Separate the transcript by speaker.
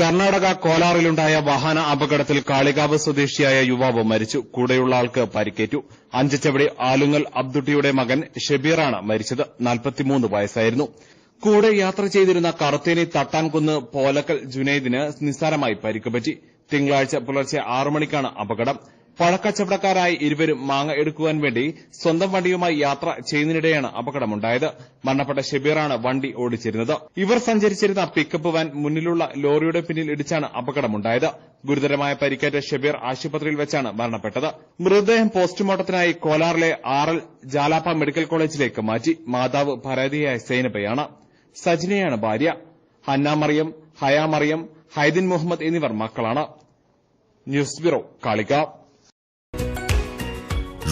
Speaker 1: കർണാടക കോലാറിലുണ്ടായ വാഹന അപകടത്തിൽ കാളികാവ് സ്വദേശിയായ യുവാവ് മരിച്ചു. കൂടെയുള്ള ആൾക്ക് പരിക്കേറ്റു. അഞ്ചച്ചവടി ആലുങ്ങൽ അബ്ദുട്ടിയുടെ മകൻ ഷെബീറാണ് മരിച്ചത്. വയസ്സായിരുന്നു. കൂടെ യാത്ര ചെയ്തിരുന്ന കറുത്തേനി തട്ടാൻകുന്ന് പോലക്കൽ ജുനൈദിന് നിസ്സാരമായി പരിക്കുപറ്റി തിങ്കളാഴ്ച പുലർച്ചെ ആറു മണിക്കാണ് അപകടം. പഴക്കച്ചവടക്കാരായ ഇരുവരും മാങ്ങ എടുക്കുവാൻ വേണ്ടി സ്വന്തം വണ്ടിയുമായി യാത്ര ചെയ്യുന്നതിനിടെയാണ് അപകടമുണ്ടായത്. മരണപ്പെട്ട ഷെബീറാണ് വണ്ടി ഓടിച്ചിരുന്നത്. ഇവർ സഞ്ചരിച്ചിരുന്ന പിക്കപ്പ് വാൻ മുന്നിലുള്ള ലോറിയുടെ പിന്നിൽ ഇടിച്ചാണ് അപകടമുണ്ടായത്. ഗുരുതരമായ പരിക്കേറ്റ ഷെബീർ ആശുപത്രിയിൽ വെച്ചാണ് മരണപ്പെട്ടത്. മൃതദേഹം പോസ്റ്റ്മോർട്ടത്തിനായി കോലാറിലെ ആർ എൽ ജാലാപ്പ മെഡിക്കൽ കോളേജിലേക്ക് മാറ്റി. മാതാവ് പരാതിയായ സൈനബയാണ്. സജിനയാണ് ഭാര്യ. ഹന്ന മറിയം ഹയാ മറിയം ഹൈദിൻ മുഹമ്മദ് എന്നിവർ മക്കളാണ്. News bureau Kalikavu.